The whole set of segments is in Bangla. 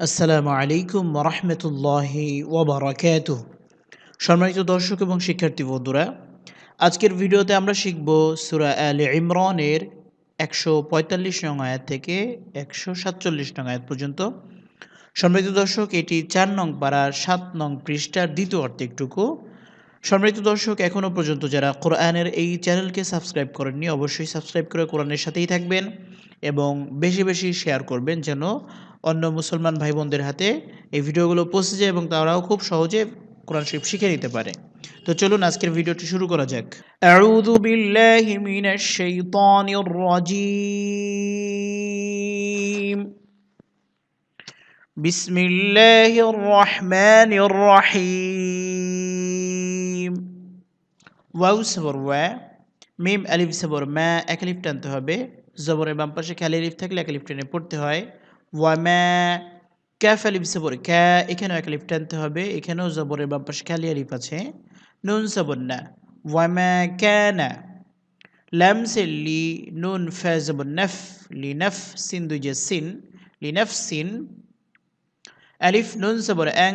আসসালামু আলাইকুম রহমতুল্লাহি ওবরাকাত সম্মানিত দর্শক এবং শিক্ষার্থী বন্ধুরা, আজকের ভিডিওতে আমরা শিখব সুরা আল ইমরানের একশো পঁয়তাল্লিশ নং আয়াত থেকে একশো সাতচল্লিশ নং আয়াত পর্যন্ত। সম্মানিত দর্শক, এটি চার নং পাড়ার সাত নং পৃষ্ঠার দ্বিতীয় অর্ধেকটুকু। সম্মানিত দর্শক এখনও পর্যন্ত যারা কোরআনের এই চ্যানেলকে সাবস্ক্রাইব করেননি, অবশ্যই সাবস্ক্রাইব করে কোরআনের সাথেই থাকবেন এবং বেশি বেশি শেয়ার করবেন যেন অন্য মুসলমান ভাই বোনদের হাতে এই ভিডিওগুলো পৌঁছে যায় এবং তারাও খুব সহজে কোরআন শরীফ শিখে নিতে পারে। তো চলুন আজকের ভিডিওটি শুরু করা যাক। আউযু বিল্লাহি মিনাশ শাইতানির রাজিম। বিসমিল্লাহির রহমানির রহিম। ওয়াউ সবর ওয়া মিম আলিফ সবর মা এক আলিফ টানতে হবে। জবরের বাম পাশে খালি আলিফ থাকলে এক আলিফ টেনে পড়তে হয়। ওয়ামা ক্যাফ আলিফ সবর ক্যা এখানেও এক আলিফ টানতে হবে, এখানেও জবরের বাম পাশে খালি আলিফ আছে, নুন সবর না, ওয়ামা ক্যানা লাম লি নুন ফে জবর নফ, লি নফ সিন দুই সিন, লি নফ সিন, আলিফ নুন সবর অ্যাং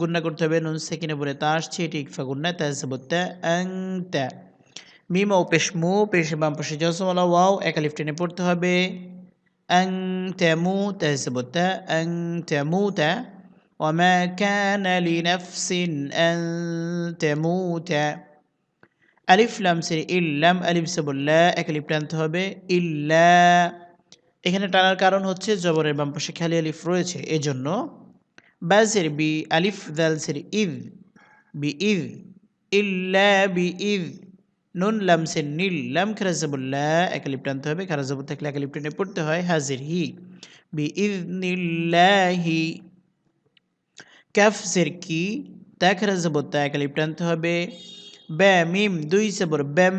গুন্না করতে হবে, নুন সেকিনে বলে তা আসছে, এটি ইকফা গুন্না তা সবর তা অ্যাং তা, মিম ও পেশ মু পেশ বাম পাশে জসমলা ওয়াও, এক আলিফ টেনে পড়তে হবে أن تموت سبت أن تموت وما كان لنفس أن تموت আলিফ লাম সে ইল্লাম আলিফ সাবুল্লাহ এক আলিফ টানতে হবে ইল্লা এখানে টানার কারণ হচ্ছে জবরের বাম পাশে খালি আলিফ রয়েছে এজন্য বাজের বি আলিফ দাল সের ইদ বি ইদ ইল্লা বি ইদ নুন, লাম সে নীল, লাম খারাজাবুল্লাহ একালিপ আনতে হবে, খারাজাবু থাকলে একালিপ টেনে পড়তে হয়, হাজির হি। বি ইদনিল্লাহি ক্যাফ সের, কি, তা খারাজাবুত্তা একালিপ আনতে হবে। ব্যা, মিম, দুই, সেবর, ব্যাম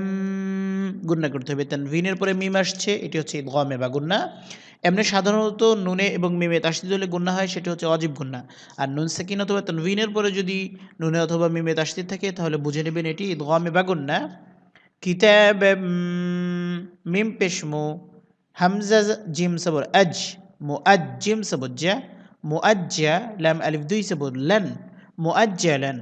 গুন্না করতে হবে। ভিনের পরে মিম আসছে, এটি হচ্ছে গমে বা গুন্না এমনি সাধারণত নুনে এবং মিমে তাসদিদ হলে গুন্না হয়, সেটি হচ্ছে অজীব গুন্না আর নুন, সেকিন অথবা ভিনের পরে যদি নুনে অথবা মিমে তাসদিদ থাকে, তাহলে বুঝে নেবেন এটি গমে বা গুন্না কিতাব মিম পেশমু হামজা জিম সবর আজ মু আজ জিম সবর জা মু আজ্জা লাম আলিফ দুই সবর লেন মু লেন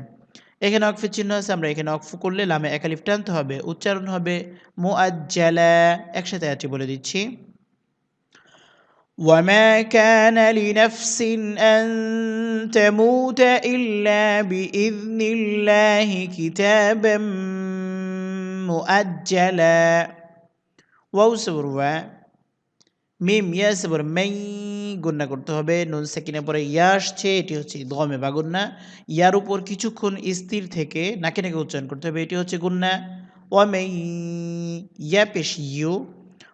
এখানে অকফের চিহ্ন আছে আমরা এখানে অকফ করলে লামে এক আলিফ টানতে হবে উচ্চারণ হবে মু আজ্জালা একসাথে আছি বলে দিচ্ছি وما كان لنفس أن تموت إلا بإذن الله كتابا মুআজ্জালা ওয়াউ সবর ওয়া মিম ইয়া সবর মাই গুন্না করতে হবে নুন সেকিনে পরে ইয়া আসছে এটি হচ্ছে দমে বা গুন্না ইয়ার উপর কিছুক্ষণ স্থির থেকে নাকে নাকে উচ্চারণ করতে হবে এটি হচ্ছে গুন্না ওয়ামেই ইয়া পেশ ইউ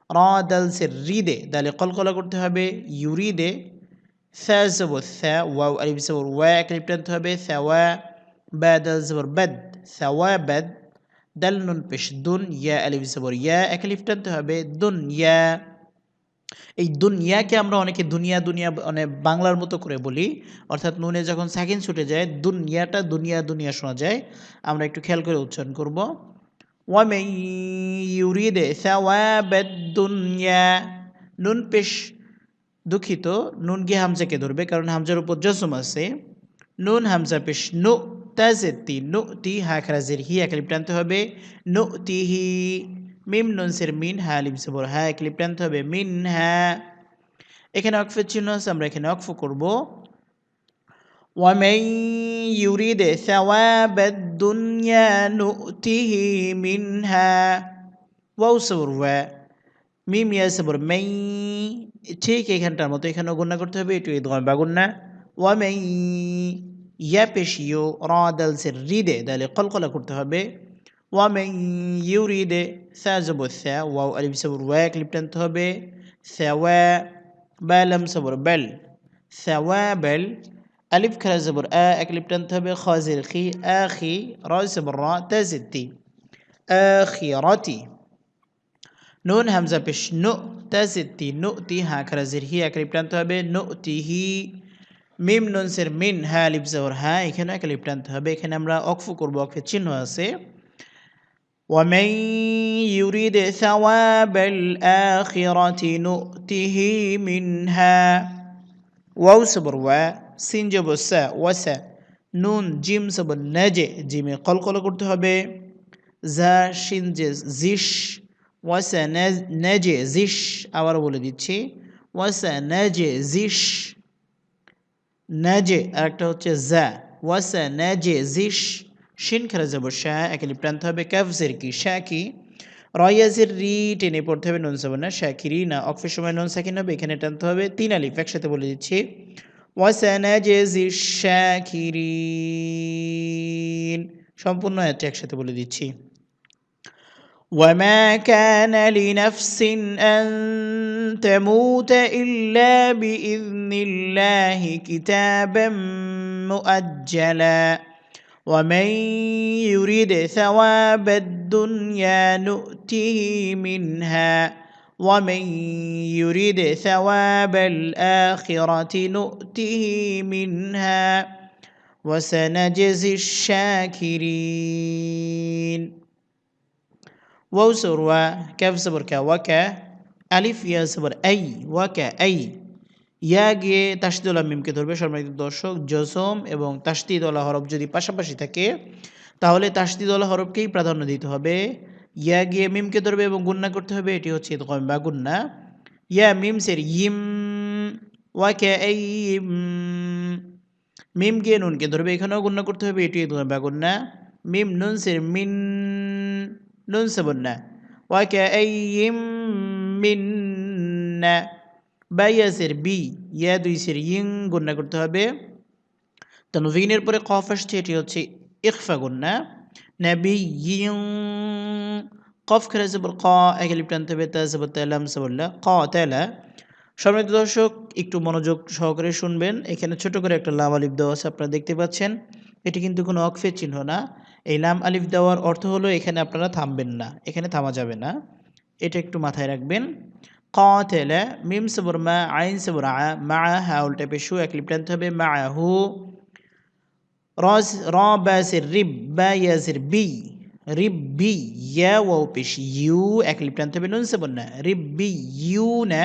র দাল সে রিদে দালে কলকলা করতে হবে ইউরিদে থ্যা জবর থ্যা ওয়াও আলিফ জবর ওয়া এক আলিফ টানতে হবে থ্যাওয়া বা দাল জবর বাদ থ্যাওয়া বাদ দাল নুন পেশ দুন ইয়া আলিফ জবর ইয়া এক আলিফ টানতে হবে দুন ইয়া এই দুনিয়াকে আমরা অনেকে দুনিয়া দুনিয়া মানে বাংলার মতো করে বলি অর্থাৎ নুনে যখন সাকিন ছুটে যায় দুনিয়াটা দুনিয়া দুনিয়া শোনা যায় আমরা একটু খেয়াল করে উচ্চারণ করব ওয়ামে ইউরিদে দুনিয়া নুন পেশ দুঃখিত নুন গিয়ে হামজাকে ধরবে কারণ হামজার উপর জসম আছে নুন হামজা পেশ নু তাজেতি নু তি হা খারাজের হি একলিপ টানতে হবে নু তি হি মিম নুনসের মিন হা লিম সবর হা একলিপ টানতে হবে মিন হা এখানে অকফের চিহ্ন আছে আমরা এখানে অকফ করব ومن يريد ثواب الدنيا نؤته منها ওয়াও সবর ওয়া মিম ইয়া সবর মাই ঠিক এখানটার মতো এখানেও গুণা করতে হবে একটু এই দোকান বাগুন্না ওয়ামাই ইয়া পেশিও র দাল সে রিদে দালে কলকলা করতে হবে ওয়ামে ইউরিদে স্যা জবর স্যা ওয়াও আলিফ সবর ওয়া ক্লিপ টানতে হবে স্যাওয়া ব্যালাম সবর বেল স্যাওয়া বেল আলিফ খারা জবর আ এক লিপ টানতে হবে খাজির খি আখি র সবর র তাজিতি আখিরাতি নুন হামজা পেশ নু তাজিতি নু তি হা খারা জির হি এক মিম নুনসের মিন হ্যাঁ আলিফ জবর হ্যাঁ এখানে এক আলিফ টানতে হবে এখানে আমরা অকফু করবো অক্ষের চিহ্ন আছে ومن يريد ثواب الآخرة نؤته منها ওয়াউ সবর ওয়া সিন জব সা ওয়াসা নুন জিম সবর নেজে জিমে কলকল করতে হবে জা শিন জে জিস ওয়াসা নেজে জিস আবার বলে দিচ্ছি ওয়াসা নেজে জিস নেজে আরেকটা হচ্ছে জা। ওয়াসা, নেজে জিস শিন খেলা যাব শাহ একালি প্রান্ত হবে। ক্যাফজের কি শাহ কি। রয়াজের রি, টেনে পড়তে হবে, নুন সাবানা শাকিরি না, অক্ষের সময় নুন সাকিন হবে এখানে টানতে হবে। তিন আলিফ, একসাথে বলে দিচ্ছি। ওয়াসানাজেজি শাকিরিন সম্পূর্ণ একটা একসাথে বলে দিচ্ছি। وما كان لنفس أن تموت إلا بإذن الله كتابا مؤجلا ومن يرد ثواب الدنيا نؤته منها ومن يرد ثواب الآخرة نؤته منها وسنجزي الشاكرين ووسر وكيف صبر وكا ألف يا صبر أي وكا أي ইয়া গিয়ে তাসদিদুল্লাহ মিমকে ধরবে সম্মানিত দর্শক জসম এবং তাসদিদুল্লাহ হরফ যদি পাশাপাশি থাকে তাহলে তাসদিদুল্লাহ হরফকেই প্রাধান্য দিতে হবে ইয়া গিয়ে মিমকে ধরবে এবং গুন্না করতে হবে এটি হচ্ছে ইদগম বা গুন্না ইয়া মিম সের ইম ওয়াকে এই মিম গিয়ে নুনকে ধরবে এখানেও গুন্না করতে হবে এটি ইদগম বা গুন্না মিম নুন সের মিন নুন সে বন্যা ওয়াকে এই মিন বা ইয়াসের বি ইয়া দুই সের ইং গুন্না করতে হবে. তানভিনের পরে কফ আসছে, এটি হচ্ছে ইকফা গুন্না নাবি ইং কফ খেলে জবর ক একে লিপ্টানতে হবে, তা জবর তালাম সাবল্লা ক তালা সম্মানিত দর্শক, একটু মনোযোগ সহকারে শুনবেন। এখানে ছোট করে একটা লাম আলিফ দেওয়া আছে, আপনারা দেখতে পাচ্ছেন। এটি কিন্তু কোনো অক্ষের চিহ্ন না। এই লাম আলিফ দেওয়ার অর্থ হলো এখানে আপনারা থামবেন না এখানে থামা যাবে না এটা একটু মাথায় রাখবেন قاتل মিম সবর মা আইন সবর আ মা হা উল্টা পেশু এক লিপ্টান্ত হবে মা হু রস র বাসের রিব বা ইয়াসের বি রিব বি ইয়া ওয়াও পেশ ইউ এক লিপ্টান্ত হবে নুন সবর না রিব বি ইউ না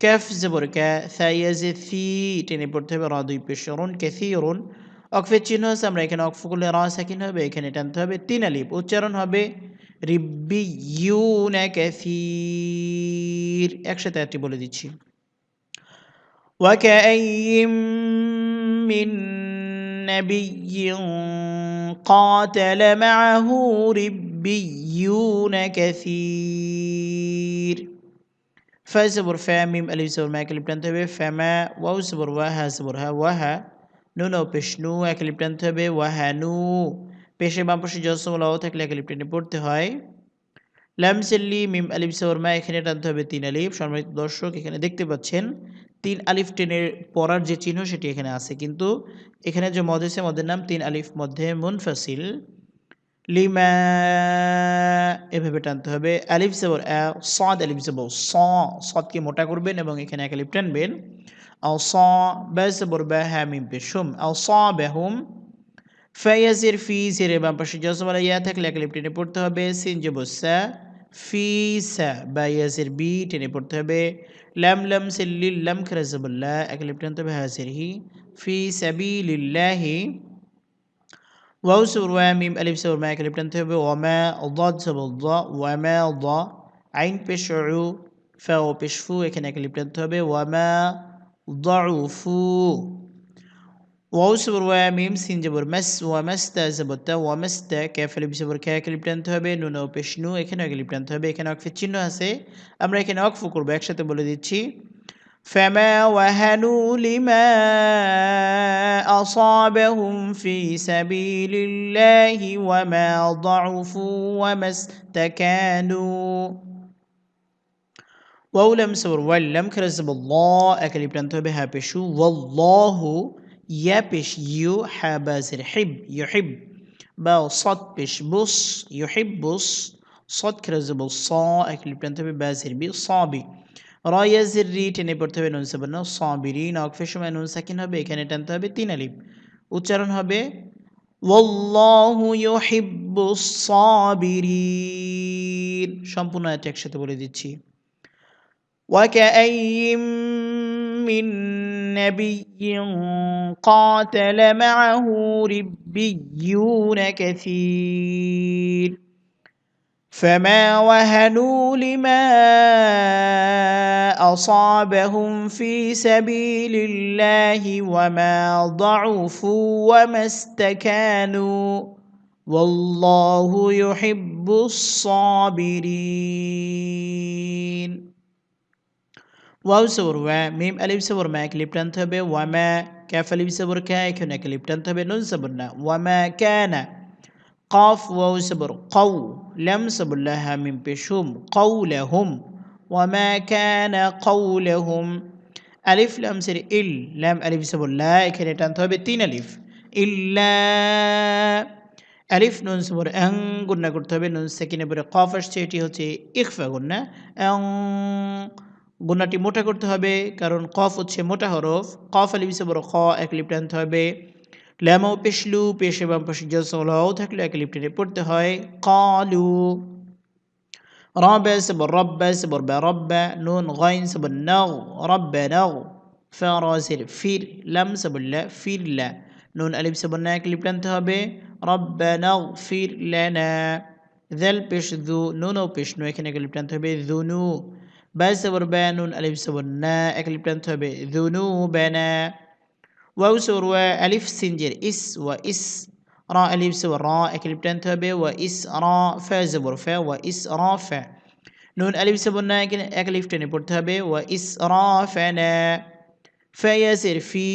ক্যাফ জবর ক্যা সাইয়াজে থি টেনে পড়তে হবে র দুই পেশ রুন ক্যাথি রুন অকফের চিহ্ন আছে আমরা এখানে অকফ করলে র সাকিন হবে এখানে টানতে হবে তিন আলিপ উচ্চারণ হবে রিব্বিউনা কাসীর একসাথে একটি বলে দিচ্ছি وكأين من نبي قاتل معه ربيون كثير فزبر فاميم ألف زبر ما كلب تنتبه فما واو زبر وها زبر ها وها নুন পেশনু এক লিপ টানতে হবে ওয়াহানু পেশে বাম পাশে জসমলাও থাকলে এক লিপ পড়তে হয়। ল্যামসেল্লি মিম, আলিফ মা, এখানে টানতে হবে তিন আলিফ। সম্মানিত দর্শক, এখানে দেখতে পাচ্ছেন, তিন আলিফ টেনের পড়ার যে চিহ্ন সেটি এখানে আছে। কিন্তু এখানে যে মদ মদের নাম তিন আলিফ, মধ্যে মুনফাসিল। লিমা, এভাবে টানতে হবে। আলিফ সেবর সদ আলিফ সেবর স সদকে মোটা করবেন এবং এখানে এক আলিফ টানবেন আও স বেসবর হ্যা মিম পেশুম আও স বেহুম ফাইয়াজের ফি জেরে বাম পাশে জজমালা ইয়া থাকলে এক টেনে পড়তে হবে সিন জবসা ফি সা বা ইয়াজের বি টেনে পড়তে হবে লাম লাম সেল্লিল লাম খারাজাবুল্লাহ এক লিপ টেনতে হবে হাজের হি ফি সাবি লিল্লাহি ওয়াউ সুর ওয়া মিম আলিফ সুর মা এক লিপ টেনতে হবে ওয়ামা ضاد সাবুল ض ওয়ামা ض আইন পেশ উ ফা ও পেশ ফু এখানে এক লিপ টেনতে হবে ওয়ামা ضعفوا واو صبر وميم سين جبر مس ومست زبطة ومست كيف লিপ জবর কে লিপ টানতে হবে নুন ও পেশ নু এখানে আগে লিপ টানতে হবে এখানে অক্ফের চিহ্ন আছে আমরা এখানে অক্ফ করবো একসাথে বলে দিচ্ছি فما وهنوا لما أصابهم في سبيل الله وما ضعفوا وما استكانوا ওয়াউলাম সবর ওয়াল্লাম খেরা সব ল একে লিপ্রান্ত হবে হ্যা পেশু হু ইয়া পেশ ইউ হ্যা বাজের হিব ইউহিব বা সৎ পেশ বুস ইউহিব বুস সৎ খেরা যাব স একে লিপ্রান্ত হবে বাজের বি সবি রয়াজির রি টেনে পড়তে হবে নুন সাবান্ন সবিরি নকফের সময় নুন সাকিন হবে, এখানে টানতে হবে তিন আলিপ উচ্চারণ হবে, ওয়াল্লাহু ইউহিব্বুস সাবিরিন। সম্পূর্ণ এটা একসাথে বলে দিচ্ছি। وكأي من نبي قاتل معه ربيون كثير. فما وهنوا لما أصابهم في سبيل الله وما ضعفوا وما استكانوا. والله يحب الصابرين. ওয়াউ সবর ওয়া মিম আলিফ সবর মা ক্লিপ টানতে হবে ওয়া ম্যা ক্যাফ আলিফ সবর ক্যা এখানে ক্লিপ টানতে হবে নুন সবর না ওয়া মা ক্যানা কফ ওয়াউ সবর কৌ লাম সবর লাহা মিম পেশুম কৌ লাহুম ওয়া মা ক্যানা কৌ লাহুম আলিফ লাম সের ইল লাম আলিফ সবর লা এখানে টানতে হবে তিন আলিফ ইল্লা আলিফ নুন সবর এং গুন্না করতে হবে নুন সেকেন্ড পরে কফ আসছে এটি হচ্ছে ইকফা গুন্না অ্যাং গুন্নাটি মোটা করতে হবে কারণ কফ হচ্ছে মোটা হরফ কফ আলিফ সবর খ এক লিপ টানতে হবে ল্যামও পেশলু পেশ এবং পাশে জসলাও থাকলে এক লিপ টেনে পড়তে হয় কলু رب سبر رب سبر برب نون غين سبر نغ رب نغ فراسل فير لم سبر لا فير لا نون ألف سبر ناك اللي بلانت হবে رب نغفر لنا ذل পেশ ذو নুন ও পেশ নু এখানে এক লিপ টানতে হবে যুনু বা সবর বা নুন আলিফ সবর না এক লিপ টানতে হবে যুনু বানা ওয়াউ সবর ওয়া আলিফ সিনজের ইস ওয়া ইস রা আলিফ সবর রা এক লিপ হবে ওয়া ইস রা ফা সবর ফা ওয়া ইস রা ফা নুন আলিফ সবর না এক লিপ টেনে পড়তে হবে ওয়া ইস রা ফা না ফয়াসের ফি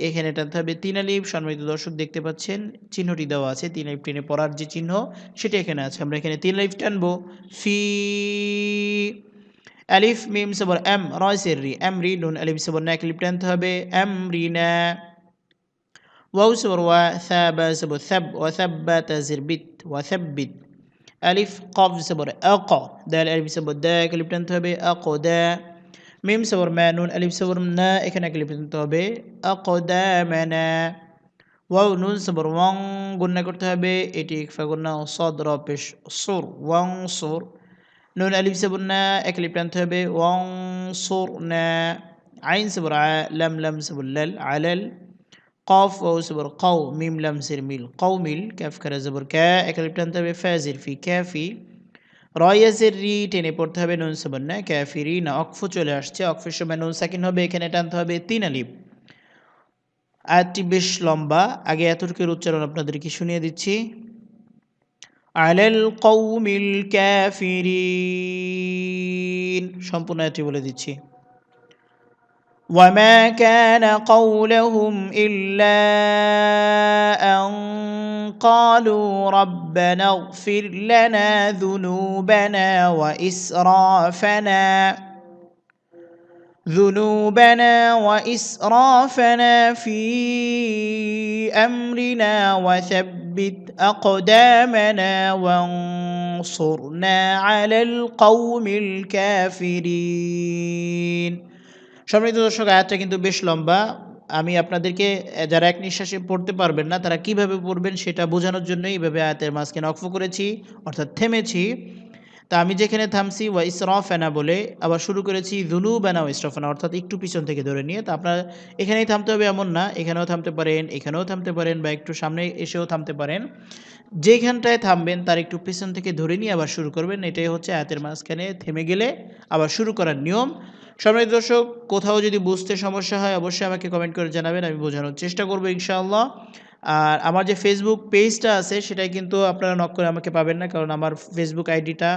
এখানে টানতে হবে তিন আলিফ, সম্মানিত দর্শক দেখতে পাচ্ছেন। চিহ্নটি দেওয়া আছে। তিন আলিফ টেনে পড়ার যে চিহ্ন, সেটা এখানে আছে। আমরা এখানে তিন আলিফ টানবো। ফি ألف ميم سبر أم را سري. أمري نون ألف صبر ناك لبتن تهبي أمرنا واو صبر وثاب سبر ثب وثبت زربت وثبت ألف قاف سبر أقا دال ألف صبر داك لبتن تهبي أقدا ميم سبر ما نون ألف صبر منا إكناك لبتن تهبي منا واو نون سبر وان قلنا كرتها بي إتيك فقلنا صدر بش صور وان صور. নুন আলিফ সাবুন না এক লিপ হবে ওয়ং সোর না আইন সাবর লাম লাম সাবুল্লাল আলাল কফ ও সাবর কৌ মিম লাম সির মিল কৌ মিল ক্যাফ খারা জবর ক্যা এক লিপ হবে ফ্যাজির ফি ক্যাফি রয়েসের রি টেনে পড়তে হবে নুন সাবুন না ক্যাফি রি না অকফু চলে আসছে অকফের সময় নুন সাকিন হবে এখানে টানতে হবে তিন আলিপ আয়াতটি বেশ লম্বা আগে এতটুকুর উচ্চারণ আপনাদেরকে শুনিয়ে দিচ্ছি। আলাল কৌমিল ক্যাফিরিন সম্পূর্ণ আয়াতটি বলে দিচ্ছি وما كان قولهم إلا أن قالوا ربنا اغفر لنا ذنوبنا وإسرافنا ذنوبنا وإسرافنا في أمرنا وثبت أقدامنا وانصرنا على القوم الكافرين সম্মানিত দর্শক আয়াতটা কিন্তু বেশ লম্বা আমি আপনাদেরকে যারা এক নিঃশ্বাসে পড়তে পারবেন না তারা কিভাবে পড়বেন সেটা বোঝানোর জন্যই এইভাবে আয়াতের মাঝখানে অক্ফ করেছি অর্থাৎ থেমেছি তা আমি যেখানে থামছি, ওয়া ইসরফেনা বলে আবার শুরু করেছি জুনু বেনা ও ইসরফেনা, অর্থাৎ একটু পিছন থেকে ধরে নিয়ে। তা আপনার এখানেই থামতে হবে এমন না, এখানেও থামতে পারেন, এখানেও থামতে পারেন বা একটু সামনে এসেও থামতে পারেন। যেখানটায় থামবেন, তার একটু পিছন থেকে ধরে নিয়ে আবার শুরু করবেন। এটাই হচ্ছে আয়াতের মাঝখানে থেমে গেলে আবার শুরু করার নিয়ম। সম্মানিত দর্শক, কোথাও যদি বুঝতে সমস্যা হয়, অবশ্যই আমাকে কমেন্ট করে জানাবেন, আমি বোঝানোর চেষ্টা করব ইনশাআল্লাহ। আর আমার যে ফেসবুক পেজটা আছে, সেটাই কিন্তু আপনারা নক করে আমাকে পাবেন না, কারণ আমার ফেসবুক আইডিটা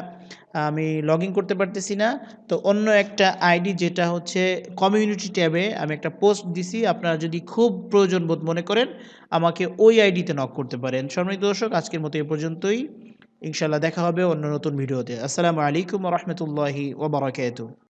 আমি লগ করতে পারতেছি না। তো অন্য একটা আইডি যেটা হচ্ছে কমিউনিটি ট্যাবে আমি একটা পোস্ট দিছি, আপনারা যদি খুব প্রয়োজন বোধ মনে করেন, আমাকে ওই আইডিতে নক করতে পারেন। সম্মানিত দর্শক, আজকের মতো এ পর্যন্তই। ইনশাল্লাহ দেখা হবে অন্য নতুন ভিডিওতে। আসসালামু আলাইকুম রহমতুল্লাহি ওবরাকাতু